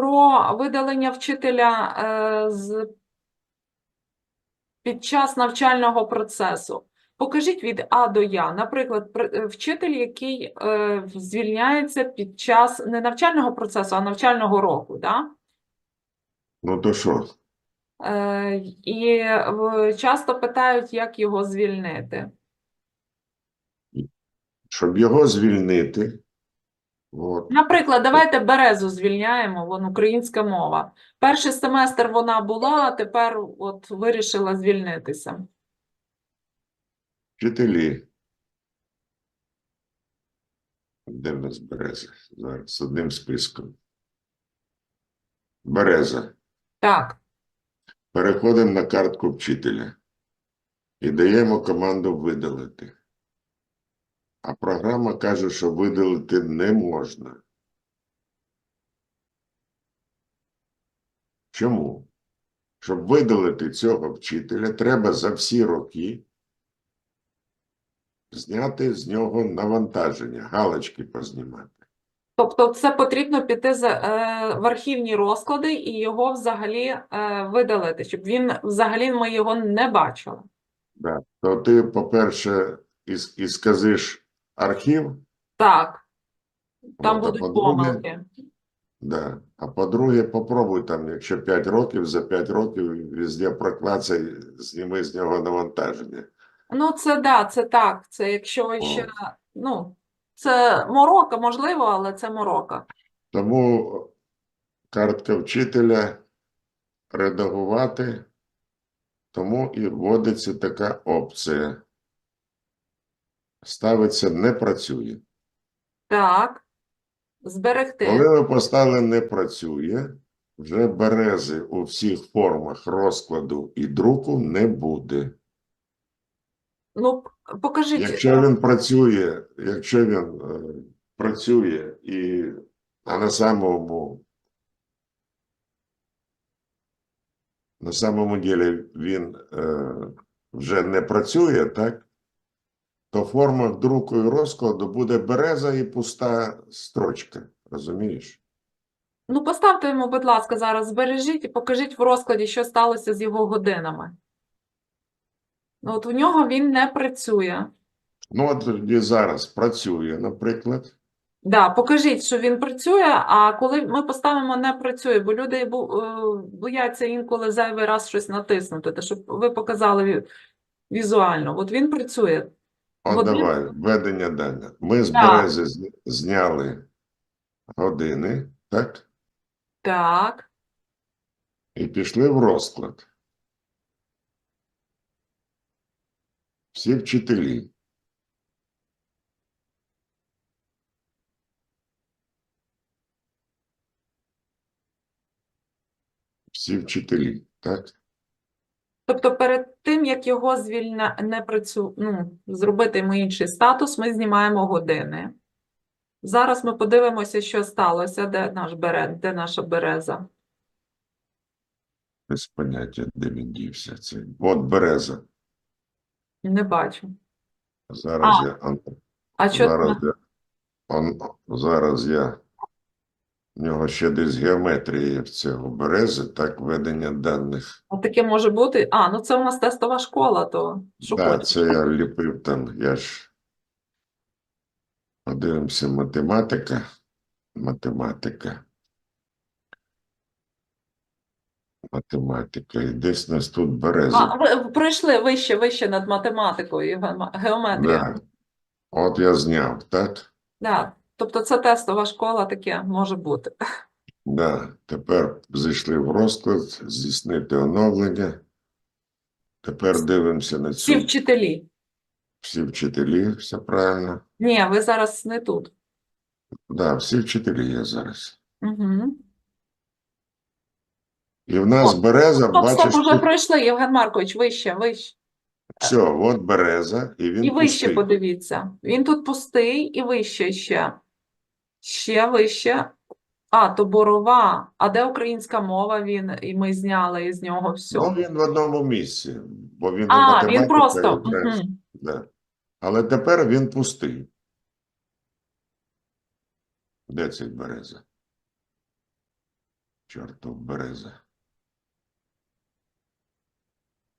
про видалення вчителя е, з під час навчального процесу. Покажіть від А до Я. Наприклад, е, вчитель, який е, звільняється під час не навчального процесу, а навчального року. Да? Ну то що? І часто питають, як його звільнити. Щоб його звільнити, от, Наприклад, давайте березу звільняємо, вон українська мова. Перший семестр вона була, а тепер от вирішила звільнитися. вчителі. Де в нас береза? Зараз з одним списком. Береза. Так, Переходимо на картку вчителя і даємо команду видалити. А програма каже, що видалити не можна. Чому? Щоб видалити цього вчителя, треба за всі роки зняти з нього навантаження, галочки познімати. тобто це потрібно піти за, е, в архівні розклади і його взагалі е, видалити, щоб він взагалі ми його не бачили. Да. То ти, по-перше, із, із сказиш архів, Так, там от, будуть помилки. Да. А по-друге, попробуй там, якщо 5 років, за 5 років везде проклацай, зніми з нього навантаження. Ну, це да, це так. Це якщо ще, ну, це морока, можливо, але це морока. Тому картка вчителя редагувати, тому і вводиться така опція. Ставиться не працює. Так, зберегти. Коли ви поставили не працює, вже берези у всіх формах розкладу і друку не буде. Ну, покажіть. Якщо він працює, якщо він е, працює і а на самому на самому ділі він е, вже не працює, так? То в формах друку і розкладу буде береза і пуста строчка. Розумієш? Ну, поставте йому, будь ласка, зараз збережіть і покажіть в розкладі, що сталося з його годинами. Ну, От у нього він не працює. Ну, от тоді зараз працює, наприклад. Да, покажіть, що він працює, а коли ми поставимо не працює, бо люди е, бояться інколи зайвий раз щось натиснути, те, щоб ви показали візуально. От він працює. От Годин- давай, введення даних. Ми з Так. берези зняли години, так? Так, І пішли в розклад. Всі вчителі. Всі вчителі, так? Тобто перед тим, як його звільня... не працю... ну, зробити йому інший статус, ми знімаємо години. Зараз ми подивимося, що сталося, де наш бере... де наша береза. Без поняття, де він дівся. Це. От береза. Не бачу. Зараз А, я. А Зараз там? я. Он, зараз я. В нього ще десь геометрія в цього берези, так, ведення даних. А таке може бути? А, ну це у нас тестова школа, то що Так, це я ліпив там, я ж. Подивимося, математика. Математика. Математика. І десь нас тут береза. А, ви пройшли вище, вище над математикою і геометрією. Да. От я зняв, так? Да. Тобто це тестова школа, таке може бути. Да. Тепер зайшли в розклад, здійснити оновлення. Тепер дивимося на Всі вчителі. Всі вчителі, все правильно. Ні, ви зараз не тут. Да, всі вчителі є зараз. Угу. І в нас О, береза, Стоп, стоп, бачиш, уже тут пройшли, Євген Маркович, вище, вище. все, от береза, і він І вище пустий. подивіться. Він тут пустий і вище ще. Ще вище. А, то борова. А де українська мова він, і ми зняли із нього все. Ну, він в одному місці, бо він А, він просто. Да. Але тепер він пустий. Де цей береза? Чортов береза.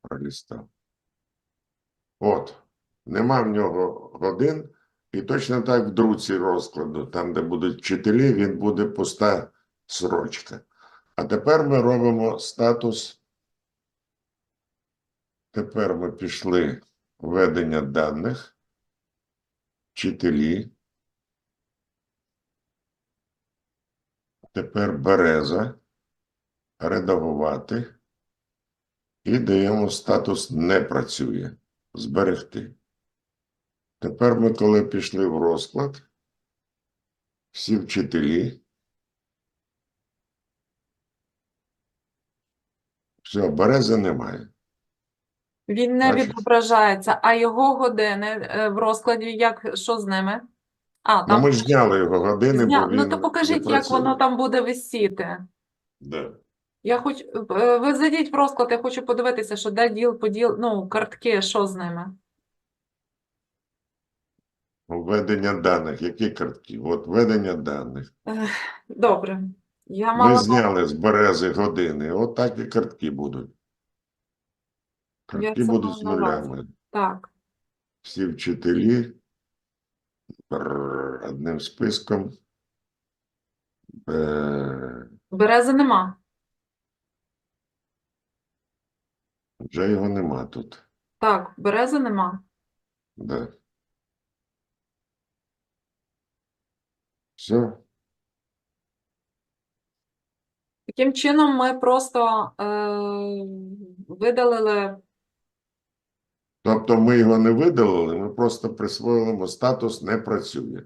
Пролістав. От. Нема в нього годин. І точно так в друці розкладу, там, де будуть вчителі, він буде пуста сорочка. А тепер ми робимо статус. Тепер ми пішли введення даних, вчителі. Тепер береза, редагувати і даємо статус не працює. Зберегти. Тепер ми, коли пішли в розклад, всі вчителі. Все, берези немає. Він не Бачиш? відображається, а його години е, в розкладі, як, що з ними? А, Ну, там ми ж зняли його години, зня- бо він Ну, то покажіть, не як воно там буде висіти. Да. Я хоч, е, ви зайдіть в розклад, я хочу подивитися, що де діл, поділ, ну, картки, що з ними. Введення даних. Які картки? От введення даних. Добре. Я Ми зняли з берези години. От так і картки будуть. Картки будуть з мала нулями. так. Всі вчителі. Одним списком. Е, Берези нема. Вже його нема тут. Так, берези нема. Да. Все. Таким чином, ми просто е, видалили Тобто ми його не видалили, ми просто присвоїли йому статус не працює.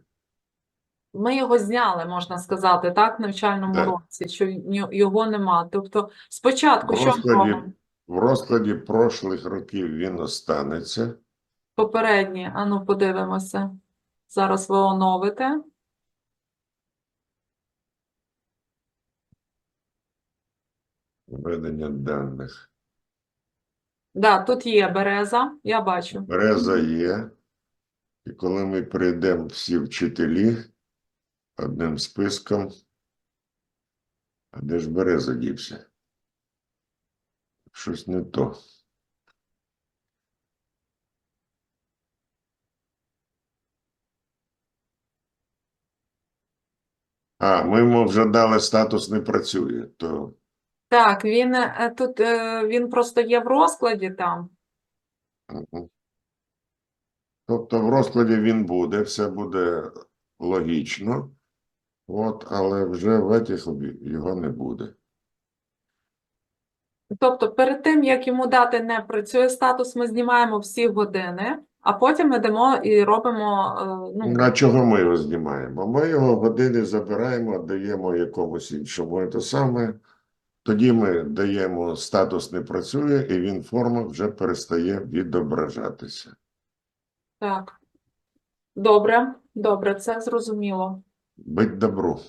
Ми його зняли, можна сказати, так, в навчальному Да. році, що його нема. Тобто, спочатку, В що ми розкладі, робимо? в розкладі прошлих років він останеться. Попередні, ану, подивимося. Зараз ви оновите. Введення даних. Да, тут є береза, я бачу. Береза є. І коли ми прийдемо всі вчителі одним списком, а де ж береза дівся? Щось не то. А, ми йому вже дали статус не працює, то Так, він е, тут е, він просто є в розкладі там. Тобто в розкладі він буде, все буде логічно, от, але вже в обі- його не буде. Тобто, перед тим, як йому дати не працює статус, ми знімаємо всі години, а потім ми йдемо і робимо, е, ну, А чого ми його знімаємо? Ми його години забираємо, даємо якомусь іншому. Те саме. Тоді ми даємо статус не працює, і він форма вже перестає відображатися. так. Добре, добре, це зрозуміло. Будь добру.